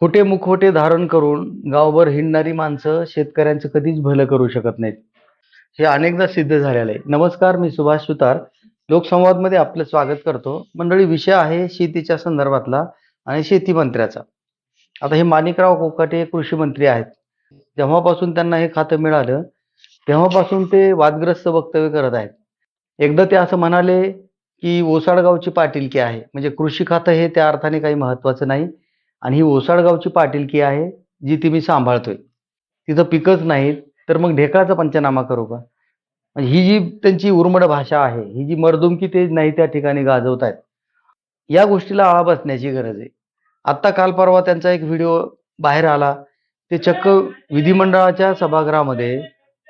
खोटे मुखवटे धारण करून गावभर हिंडणारी माणसं शेतकऱ्यांचं कधीच भलं करू शकत नाहीत. हे अनेकदा सिद्ध झालेलं आहे. नमस्कार मी सुभाष सुतार. लोकसंवादमध्ये आपलं स्वागत करतो. मंडळी विषय आहे शेतीच्या संदर्भातला आणि शेती मंत्र्याचा. आता हे माणिकराव कोकाटे कृषी मंत्री आहेत. जेव्हापासून त्यांना हे खातं मिळालं तेव्हापासून ते वादग्रस्त वक्तव्य करत आहेत. एकदा ते असं म्हणाले की ओसाडगावची पाटीलकी आहे. म्हणजे कृषी खातं हे त्या अर्थाने काही महत्वाचं नाही. आणि ही ओसाडगावची पाटीलकी आहे जी ती मी सांभाळतोय. तिथं पिकच नाहीत तर मग ढेकळाचा पंचनामा करू का? ही जी त्यांची उर्मड भाषा आहे ही जी मर्दुमकी ते नाही त्या ठिकाणी गाजवत आहेत या गोष्टीला आळा बसण्याची गरज आहे. आत्ता काल परवा त्यांचा एक व्हिडिओ बाहेर आला. ते चक्क विधिमंडळाच्या सभागृहामध्ये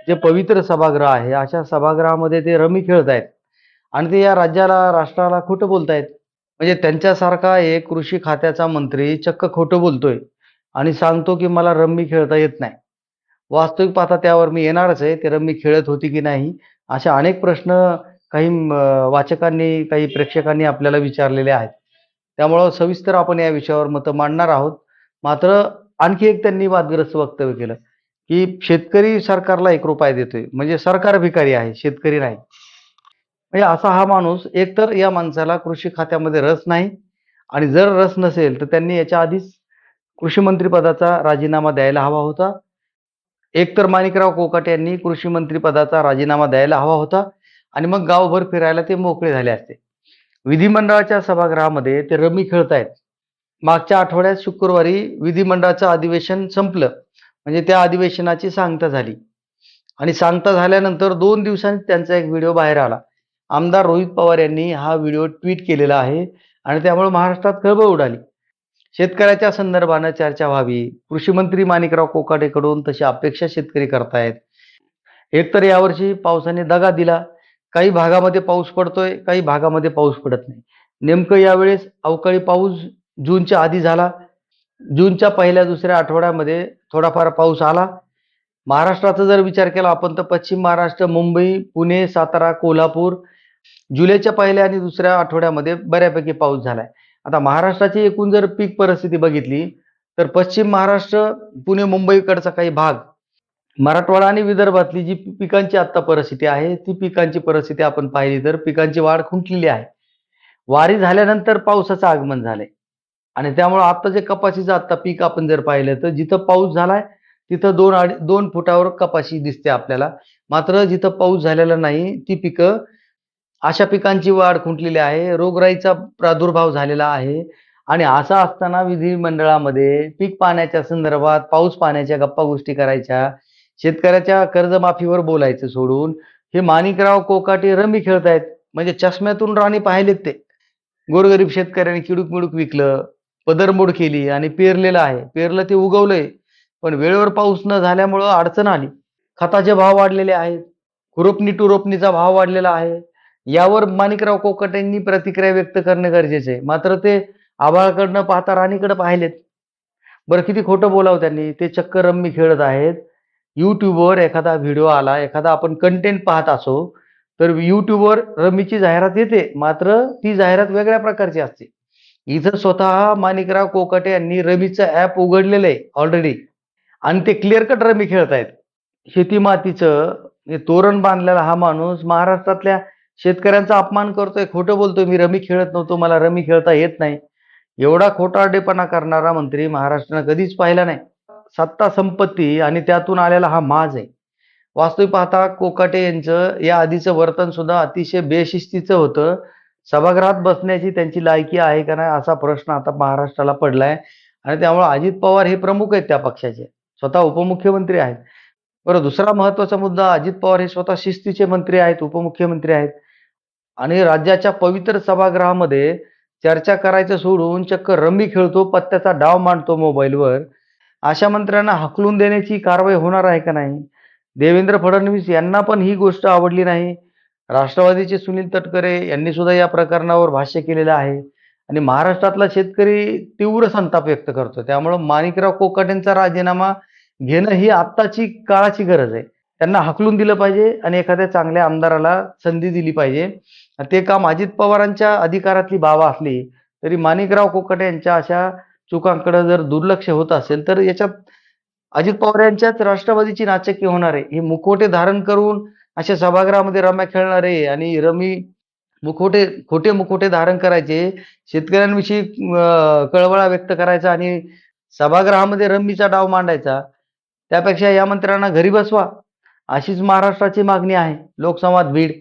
जे पवित्र सभागृह आहे अशा सभागृहामध्ये ते रमी खेळत आहेत आणि ते या राज्याला राष्ट्राला खोटं बोलतायत. म्हणजे त्यांच्यासारखा एक कृषी खात्याचा मंत्री चक्क खोटं बोलतोय आणि सांगतो की मला रम्मी खेळता येत नाही. वास्तविक पाहता त्यावर मी येणारच आहे ते रम्मी खेळत होती की नाही? अशा अनेक प्रश्न काही वाचकांनी काही प्रेक्षकांनी आपल्याला विचारलेले आहेत. त्यामुळं सविस्तर आपण या विषयावर मतं मांडणार आहोत. मात्र आणखी एक त्यांनी वादग्रस्त वक्तव्य केलं की शेतकरी सरकारला एक रुपया देतोय. म्हणजे सरकार भिकारी आहे शेतकरी नाही. म्हणजे असा हा माणूस एकतर या माणसाला कृषी खात्यामध्ये रस नाही आणि जर रस नसेल तर त्यांनी याच्या आधीच कृषी मंत्रीपदाचा राजीनामा द्यायला हवा होता. एकतर माणिकराव कोकाटे यांनी कृषी मंत्रीपदाचा राजीनामा द्यायला हवा होता आणि मग गावभर फिरायला ते मोकळे झाले असते. विधिमंडळाच्या सभागृहामध्ये ते रमी खेळतायत. मागच्या आठवड्यात शुक्रवारी विधिमंडळाचं अधिवेशन संपलं. म्हणजे त्या अधिवेशनाची सांगता झाली. आणि सांगता झाल्यानंतर दोन दिवसांनी त्यांचा एक व्हिडिओ बाहेर आला. आमदार रोहित पवार यांनी हा व्हिडिओ ट्विट केलेला आहे आणि त्यामुळे महाराष्ट्रात खळबळ उडाली. शेतकऱ्याच्या संदर्भानं चर्चा व्हावी. कृषी मंत्री माणिकराव कोकाटेकडून तशी अपेक्षा शेतकरी करतायत. एकतर यावर्षी पावसाने दगा दिला. काही भागामध्ये पाऊस पडतोय काही भागामध्ये पाऊस पडत नाही. नेमकं यावेळेस अवकाळी पाऊस जूनच्या आधी झाला. जूनच्या पहिल्या दुसऱ्या आठवड्यामध्ये थोडाफार पाऊस आला. महाराष्ट्राचा जर विचार केला आपण तर पश्चिम महाराष्ट्र मुंबई पुणे सातारा कोल्हापूर जुलैच्या पहिल्या आणि दुसऱ्या आठवड्यामध्ये बऱ्यापैकी पाऊस झालाय. आता महाराष्ट्राची एकूण जर पीक परिस्थिती बघितली तर पश्चिम महाराष्ट्र पुणे मुंबईकडचा काही भाग मराठवाडा आणि विदर्भातली जी पिकांची आत्ता परिस्थिती आहे ती पिकांची परिस्थिती आपण पाहिली तर पिकांची वाढ खुंटलेली आहे. वारी झाल्यानंतर पावसाचं आगमन झालंय. आणि त्यामुळं आता जे कपाशीचं आत्ता पीक आपण जर पाहिलं तर जिथं पाऊस झालाय तिथं दोन आडी दोन फुटावर कपाशी दिसते आपल्याला. मात्र जिथं पाऊस झालेला नाही ती पिकं अशा पिकांची वाढ खुंटलेली आहे. रोगराईचा प्रादुर्भाव झालेला आहे. आणि असं असताना विधिमंडळामध्ये पीक पाण्याच्या संदर्भात पाऊस पाण्याच्या गप्पा गोष्टी करायच्या शेतकऱ्याच्या कर्जमाफीवर बोलायचं सोडून हे माणिकराव कोकाटे रमी खेळतायत. म्हणजे चष्म्यातून राणी पाहिलेत ते. गोरगरीब शेतकऱ्याने किडूक मिडूक विकलं पदरमोड केली आणि पेरलेलं आहे. पेरलं ते उगवलंय. पण वेळेवर पाऊस न झाल्यामुळं अडचण आली. खताचे भाव वाढलेले आहेत. खुरपणी टुरोपणीचा भाव वाढलेला आहे. यावर माणिकराव कोकटेंनी प्रतिक्रिया व्यक्त करणे गरजेचे आहे. मात्र ते आभाळाकडनं पाहता राणीकडे पाहिलेत. बरं किती खोटं बोलावं त्यांनी. ते चक्क रम्मी खेळत आहेत. युट्यूबवर एखादा व्हिडिओ आला एखादा आपण कंटेंट पाहत असो तर युट्यूबवर रमीची जाहिरात येते. मात्र ती जाहिरात वेगळ्या प्रकारची असते. इथं स्वतः माणिकराव कोकाटे यांनी रमीचं ॲप उघडलेलं आहे ऑलरेडी आणि ते क्लिअर कट रमी खेळतायत. शेती मातीचं हे तोरण बांधलेला हा माणूस महाराष्ट्रातल्या शेतकऱ्यांचा अपमान करतोय खोटं बोलतोय मी रमी खेळत नव्हतो मला रमी खेळता येत नाही. एवढा खोटारडेपणा करणारा मंत्री महाराष्ट्रानं कधीच पाहिला नाही. सत्ता संपत्ती आणि त्यातून आलेला हा माज आहे. वास्तविक पाहता कोकाटे यांचं या आधीचं वर्तन सुद्धा अतिशय बेशिस्तीचं होतं. सभागृहात बसण्याची त्यांची लायकी आहे का नाही असा प्रश्न आता महाराष्ट्राला पडलाय. आणि त्यामुळे अजित पवार हे प्रमुख आहेत त्या पक्षाचे. स्वतः उपमुख्यमंत्री आहेत. बरं दुसरा महत्त्वाचा मुद्दा अजित पवार हे स्वतः शिस्तीचे मंत्री आहेत उपमुख्यमंत्री आहेत. आणि राज्याच्या पवित्र सभागृहामध्ये चर्चा करायचं सोडून चक्क रंबी खेळतो पत्त्याचा डाव मांडतो मोबाईलवर. अशा मंत्र्यांना हकलून देण्याची कारवाई होणार आहे का नाही? देवेंद्र फडणवीस यांना पण ही गोष्ट आवडली नाही. राष्ट्रवादीचे सुनील तटकरे यांनी सुद्धा या प्रकरणावर भाष्य केलेलं आहे. आणि महाराष्ट्रातला शेतकरी तीव्र संताप व्यक्त करतो त्यामुळं माणिकराव कोकाटेंचा राजीनामा घेणं ही आत्ताची काळाची गरज आहे. त्यांना हकलून दिलं पाहिजे आणि एखाद्या चांगल्या आमदाराला संधी दिली पाहिजे. ते काम अजित पवारांच्या अधिकारातली बाबा असली तरी माणिकराव कोकाटे यांच्या अशा चुकांकडे जर दुर्लक्ष होत असेल तर याच्यात अजित पवार यांच्याच राष्ट्रवादीची नाचक्की होणार आहे. हे मुखवटे धारण करून अशा सभागृहामध्ये रम्या खेळणारे आणि रमी मुखोटे खोटे मुखोटे धारण करायचे शेतकऱ्यांविषयी कळवळा व्यक्त करायचा आणि सभागृहामध्ये रम्मीचा डाव मांडायचा. त्यापेक्षा या मंत्र्यांना घरी बसवा. अशीच महाराष्ट्राची मागणी आहे. लोकसंवाद बीड.